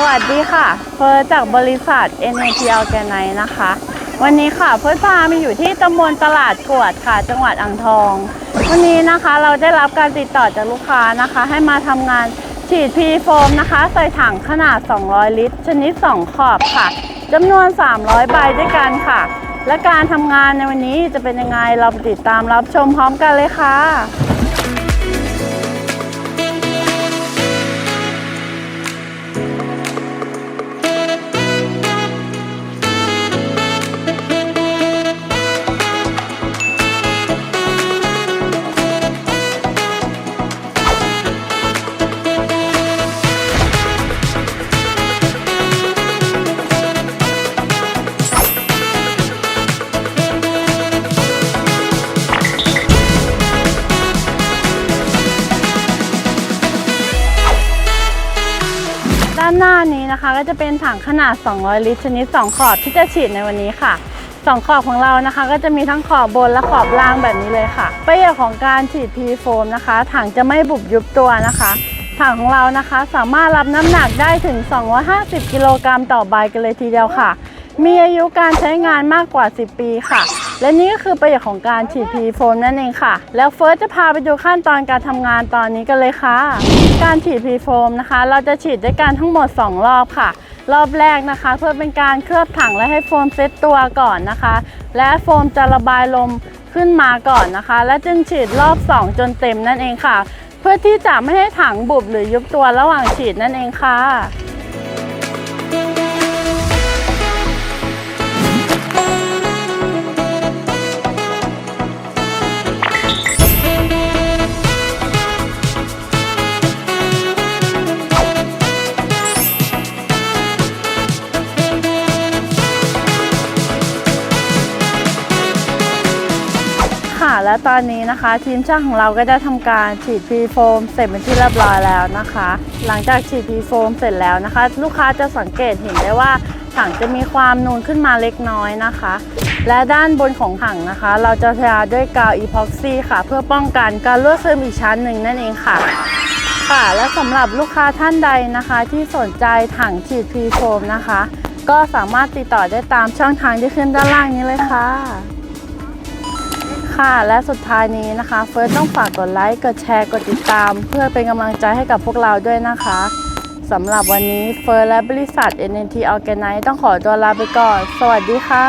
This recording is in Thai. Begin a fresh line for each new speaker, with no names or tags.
สวัสดีค่ะ เฟิร์สจากบริษัท NAT Organize นะคะ วันนี้ค่ะ เฟิร์สพามาอยู่ที่ตำบลตลาดกวดค่ะ จังหวัดอ่างทอง วันนี้นะคะเราได้รับการติดต่อจากลูกค้านะคะ ให้มาทำงานฉีดพีโฟมนะคะ ใส่ถังขนาด 200 ลิตร ชนิด 2 ขอบค่ะจำนวน 300 ใบด้วยกันค่ะ และการทำงานในวันนี้จะเป็นยังไงเราไปติดตามรับชมพร้อมกันเลยค่ะ หน้านี้นะคะ ก็จะเป็นถังขนาด 200 ลิตรชนิด 2 ขอบที่จะฉีดในวันนี้ค่ะ 2 ขอบของเรานะคะ ก็จะมีทั้งขอบบนและขอบล่างแบบนี้เลยค่ะประโยชน์ของการฉีดพีโฟมนะคะ ถังจะไม่บุบยุบตัวนะคะ ถังของเรานะคะสามารถรับน้ำหนักได้ถึง 250 กิโลกรัมต่อใบกันเลยทีเดียวค่ะ มีอายุการใช้งานมากกว่า 10 ปีค่ะ และนี่ก็คือประโยชน์ของการฉีดพีโฟมนั่นเองค่ะ แล้วเฟิร์สจะพาไปดูขั้นตอนการทำงานตอนนี้กันเลยค่ะ การฉีดพีโฟมนะคะ เราจะฉีดด้วยกันทั้งหมด 2 รอบค่ะ รอบแรกนะคะ เพื่อเป็นการเคลือบถังและให้โฟมเซตตัวก่อนนะคะ และโฟมจะระบายลมขึ้นมาก่อนนะคะ และจึงฉีดรอบ 2 จนเต็มนั่นเองค่ะ เพื่อที่จะไม่ให้ถังบุบหรือยุบตัวระหว่างฉีดนั่นเองค่ะ และตอนนี้นะคะ ทีมช่างของเราก็ได้ทำการฉีดพีโฟมเสร็จเป็นที่เรียบร้อยแล้วนะคะ หลังจากฉีดพีโฟมเสร็จแล้วนะคะ ลูกค้าจะสังเกตเห็นได้ว่าถังจะมีความนูนขึ้นมาเล็กน้อยนะคะ และด้านบนของถังนะคะ เราจะทาด้วยกาวอีพ็อกซี่ค่ะ เพื่อป้องกันการรั่วซึมอีกชั้นหนึ่งนั่นเองค่ะค่ะ และสำหรับลูกค้าท่านใดนะคะ ที่สนใจถังฉีดพีโฟมนะคะ ก็สามารถติดต่อได้ตามช่องทางที่ขึ้นด้านล่างนี้เลยค่ะ ค่ะ และสุดท้ายนี้นะคะเฟิร์สต้องฝากกดไลค์ กดแชร์ กดติดตาม เพื่อเป็นกำลังใจให้กับพวกเราด้วยนะคะสำหรับวันนี้เฟิร์สและบริษัท NNT Organize ต้องขอตัวลาไปก่อน สวัสดีค่ะ